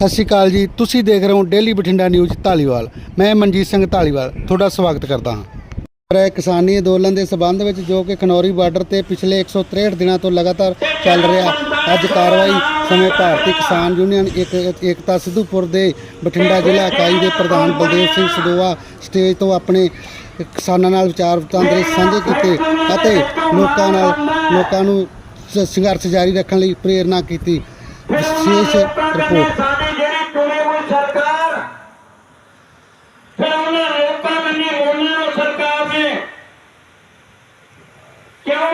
ਸਤਿ ਸ਼੍ਰੀ ਅਕਾਲ ਜੀ। ਤੁਸੀਂ ਦੇਖ ਰਹੇ ਹੋ ਡੇਲੀ ਬਠਿੰਡਾ ਨਿਊਜ਼ ਢਾਲੀਵਾਲ ਮੈਂ ਮਨਜੀਤ ਸਿੰਘ ਢਾਲੀਵਾਲ ਤੁਹਾਡਾ ਸਵਾਗਤ ਕਰਦਾ ਹਾਂ। ਪਰ ਕਿਸਾਨੀ ਅੰਦੋਲਨ ਦੇ ਸਬੰਧ ਵਿੱਚ ਜੋ ਕਿ ਖਨੌਰੀ ਬਾਰਡਰ ਤੇ ਪਿਛਲੇ 163 ਦਿਨਾਂ ਤੋਂ ਲਗਾਤਾਰ ਚੱਲ ਰਿਹਾ, ਅੱਜ ਕਾਰਵਾਈ ਸਮੇਂ ਭਾਰਤੀ ਕਿਸਾਨ ਯੂਨੀਅਨ ਇੱਕ, ਏਕਤਾ ਸਿੱਧੂਪੁਰ ਦੇ ਬਠਿੰਡਾ ਜ਼ਿਲ੍ਹਾ ਇਕਾਈ ਦੇ ਪ੍ਰਧਾਨ ਬਲਦੇਵ ਸਿੰਘ ਸਦੋਆ ਸਟੇਜ ਤੋਂ ਆਪਣੇ ਕਿਸਾਨਾਂ ਨਾਲ ਵਿਚਾਰ ਵਟਾਂਦਰੇ ਸਾਂਝੇ ਕੀਤੇ ਅਤੇ ਲੋਕਾਂ ਨਾਲ, ਲੋਕਾਂ ਨੂੰ ਸੰਘਰਸ਼ ਜਾਰੀ ਰੱਖਣ ਲਈ ਪ੍ਰੇਰਨਾ ਕੀਤੀ। ਵਿਸ਼ੇਸ਼ ਰਿਪੋਰਟ ਸਾਡੀ ਜਿਹੜੀ ਚੁਣੀ ਹੋਈ ਸਰਕਾਰ ਫਿਰ ਉਹਨਾਂ ਲੋਕਾਂ ਕੰਨੀ ਬੋਲਣਾ ਉਹ ਸਰਕਾਰ ਨੇ ਕਿਉਂ ਬੋਲਣਾ ਕਿ ਦੀਓ ਜਿਹੜਾ ਅਸੀਂ ਆਪਣੀ ਫਸਲ ਪੈਦਾ ਕਰਨੀ ਖੇਤ ਦੇ ਵਿੱਚ ਮਸ਼ੀਨਰੀ ਵਰਤਦੇ ਟਰੈਕਟਰ ਆ ਉਹਨਾਂ ਕੰਪਨੀਆਂ ਨੂੰ ਖੁੱਲ੍ਹ ਦਿੱਤੀ ਹੋਈ ਹੈਗੀ ਕਿ ਜਿਹੜਾ 1.5 ਲੱਖ ਦਾ ਟਰੈਕਟਰ ਸੀ ਅੱਜ 10 ਲੱਖ ਦਾ ਕੀਤਾ ਹੈ ਤੇ ਫਿਰ ਉਸ ਕੰਪਨੀ ਦੇ ਨੂੰ ਮੋਨਾ ਸਾਡੀ ਸਰਕਾਰ ਨੇ ਕਿ ਬਥੇਰੀ ਲੁੱਟ ਕਰਨੀ ਮੁੱਖ ਥੱਲੇ ਔਰ ਜਦੋਂ ਥੱਲੇ ਮੁੜਨਾ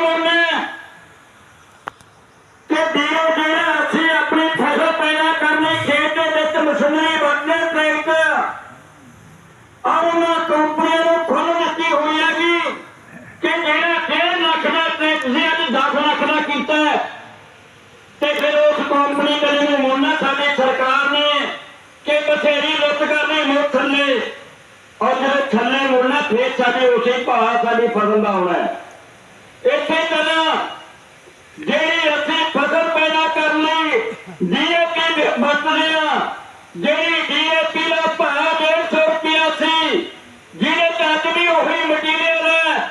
ਫੇਰ ਸਾਡੇ ਉਸੇ ਭਾਅ ਸਾਡੀ ਫਸਲ ਦਾ ਹੋਣਾ ਹੈ ਇਸੇ ਤਰ੍ਹਾਂ ਜਿਹੜੀ ਅਸੀਂ ਫਸਲ ਪੈਦਾ ਕਰਨ ਲਈ ਡੀਏਪੀ ਵਰਤਦੇ ਆ ਜਿਹੜੀ ਡੀਏਪੀ ਦਾ ਭਾਅ 150 ਰੁਪਿਆ ਸੀ, ਜਿਹਦੇ ਚ ਅੱਜ ਵੀ ਉਹੀ ਮਟੀਰੀਅਲ ਹੈ,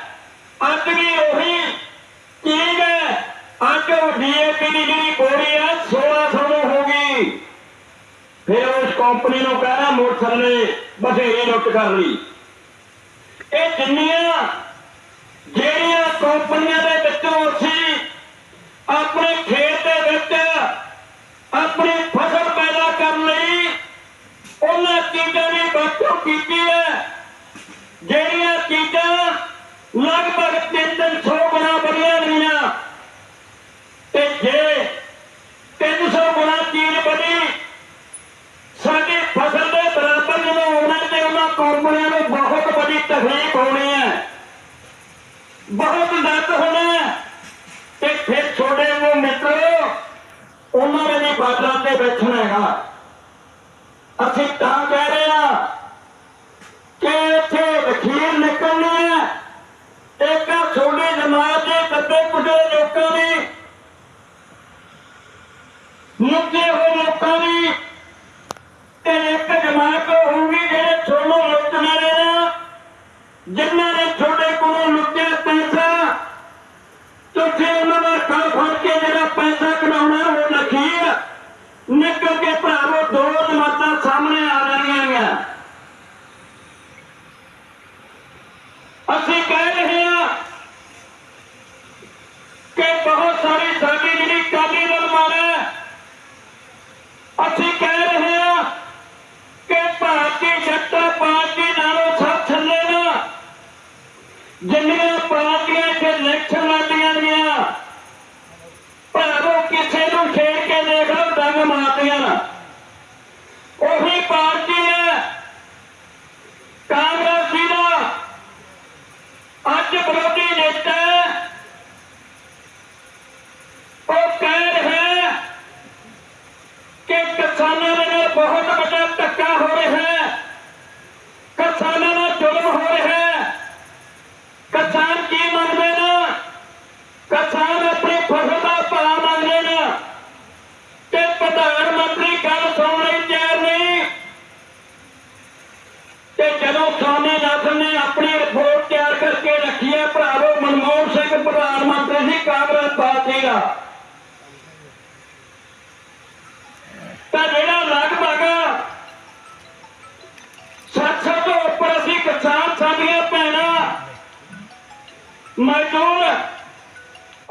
ਅੱਜ ਵੀ ਉਹੀ ਚੀਜ਼ ਹੈ। ਅੱਜ ਉਹ ਡੀਏਪੀ ਦੀ ਜਿਹੜੀ ਬੋਰੀ ਹੈ 1600 ਨੂੰ ਹੋ ਗਈ। ਫਿਰ ਉਸ ਕੰਪਨੀ ਨੂੰ ਕਹਿਣਾ ਮੋਟਰ ਨੇ ਬਥੇਰੀ ਲੁੱਟ ਕਰ ਲਈ। ਇਹ ਜਿੰਨੀਆਂ, ਜਿਹੜੀਆਂ ਕੰਪਨੀਆਂ ਦੇ ਵਿੱਚੋਂ ਅਸੀਂ ਆਪਣੇ ਖੇਤ ਦੇ ਵਿੱਚ, ਆਪਣੀ ਫਸਲ ਪੈਦਾ ਕਰਨ ਲਈ ਉਹਨਾਂ ਚੀਜ਼ਾਂ ਦੀ ਵਰਤੋਂ ਕੀਤੀ ਹੈ। ਜਿਹੜੀਆਂ ਚੀਜ਼ਾਂ ਲਗਭਗ 300 ਗੁਣਾ ਵਧੀਆਂ ਰਹੀਆਂ। ਤੇ ਜੇ 300 ਗੁਣਾ ਚੀਜ਼ ਬਣੀ, ਸਾਡੀ ਫਸਲ ਦੇ ਬਰਾਬਰ ਜਦੋਂ ਆਉਣਾ ਤੇ ਉਹਨਾਂ ਕੰਪਨੀਆਂ ਨੂੰ ਬਹੁਤ ਵੱਡੀ ਤਕਲੀਫ ਹੋਣੀ ਹੈ। ਬਹੁਤ ਦਰਦ ਹੋਣਾ ਤੇ ਫਿਰ ਛੋੜੇ ਨੂੰ ਮਿੱਤਰੋ, ਉਹਨਾਂ ਨੇ ਵੀ ਬਾਦਲਾਂ ਤੇ ਬੈਠਣਾ ਹੈਗਾ। ਅਸੀਂ ਤਾਂ ਕਹਿ ਰਹੇ ਹਾਂ ਕਿ ਇੱਥੇ ਵਖੀਰ ਹੈ ਇੱਕ ਛੋਟੀ ਜਮਾਤ ਦੇ ਕੱਦੇ ਕੁੱਟੇ ਲੋਕਾਂ ਦੀ ਮੁੱਦੇ ਹੋਏ ਲੋਕਾਂ ਦੀ ਤੇ ਇੱਕ ਜਮਾਤ ਹੋਊਗੀ ਜਿਹੜੇ ਛੋੜੋ ਲੁੱਟਣ ਵਾਲੇ ਨਾ ਜਿਨ੍ਹਾਂ ਨੇ ਛੋਟੇ ਕੋਲੋਂ ਲੁੱਟਿਆ ਪੈਸਾ, ਤੁਸੀਂ ਉਹਨਾਂ ਦਾ ਕੱਲ ਫੜ ਕੇ ਜਿਹੜਾ ਪੈਸਾ ਕਢਾਉਣਾ ਉਹ ਲਖੀਰ ਨਿਕਲ ਕੇ ਭਰਾਵੋ ਦੋ ਜਮਾਤਾਂ ਸਾਹਮਣੇ ਆ ਰਹੀਆਂ ਆ ਅਸੀਂ ਕਹਿ ਰਹੇ ਹਾਂ ਕਿ ਬਹੁਤ ਸਾਰੀ ਸਾਡੀ ਜਿਹੜੀ ਕਾਲੀ ਦਲਮਾਰ ਹੈ ਅਸੀਂ ਕਹਿ ਰਹੇ ਹਾਂ ਕਿ ਭਾਰਤੀ ਜਨਤਾ ਪਾਰਟੀ ਨਾਲੋਂ ਸਭ ਥੱਲੇ ਨਾ ਜਿੰਨੀਆਂ ਪਾਰਟੀਆਂ ਤੇ ਇਲੈਕਸ਼ਨ ਲੜਦੀਆਂ ਗਈਆਂ ਭਾਵੇਂ ਕਿਸੇ ਨੂੰ ਛੇੜ ਕੇ ਦੇਖ ਲਓ ਡੰਗ ਮਾਰਦੀਆਂ ਉਹੀ ਪਾਰਟੀ ਹੈ ਕਾਂਗਰਸ ਦੀ ਦਾ ਅੱਜ ਵਿਰੋਧੀ ਨੇਤਾ ਹੈ। ਉਹ ਕਹਿ ਰਿਹਾ ਹੈ ਕਿ ਕਿਸਾਨਾਂ ਦੇ ਨਾਲ ਬਹੁਤ ਵੱਡਾ ਧੱਕਾ ਹੋ ਰਿਹਾ ਹੈ ਕਿਸਾਨਾਂ ਨਾਲ ਜ਼ੁਲਮ ਹੋ ਰਿਹਾ ਹੈ ਕਿਸਾਨ ਕੀ ਮੰਗਦੇ ਨੇ ਕਿਸਾਨ ਆਪਣੀ ਫਸਲ ਦਾ ਭਾਅ ਮੰਗਦੇ ਨੇ ਤੇ ਪ੍ਰਧਾਨ ਮੰਤਰੀ ਗੱਲ ਸੁਣਨ ਲਈ ਤਿਆਰ ਨਹੀਂ ਤੇ ਜਦੋਂ ਸੋਨੇ ਨਾਥਨ ਨੇ ਆਪਣੀ ਰਿਪੋਰਟ ਤਿਆਰ ਕਰਕੇ ਰੱਖੀ ਹੈ ਭਰਾਵੋ ਮਨਮੋਹਨ ਸਿੰਘ ਪ੍ਰਧਾਨ ਮੰਤਰੀ ਸੀ ਕਾਂਗਰਸ ਪਾਰਟੀ ਦਾ ਤਾਂ ਜਿਹੜਾ ਲਗਭਗ 700 ਤੋਂ ਉੱਪਰ ਅਸੀਂ ਕਿਸਾਨ ਸਾਡੀਆਂ ਭੈਣਾਂ ਮਜ਼ਦੂਰ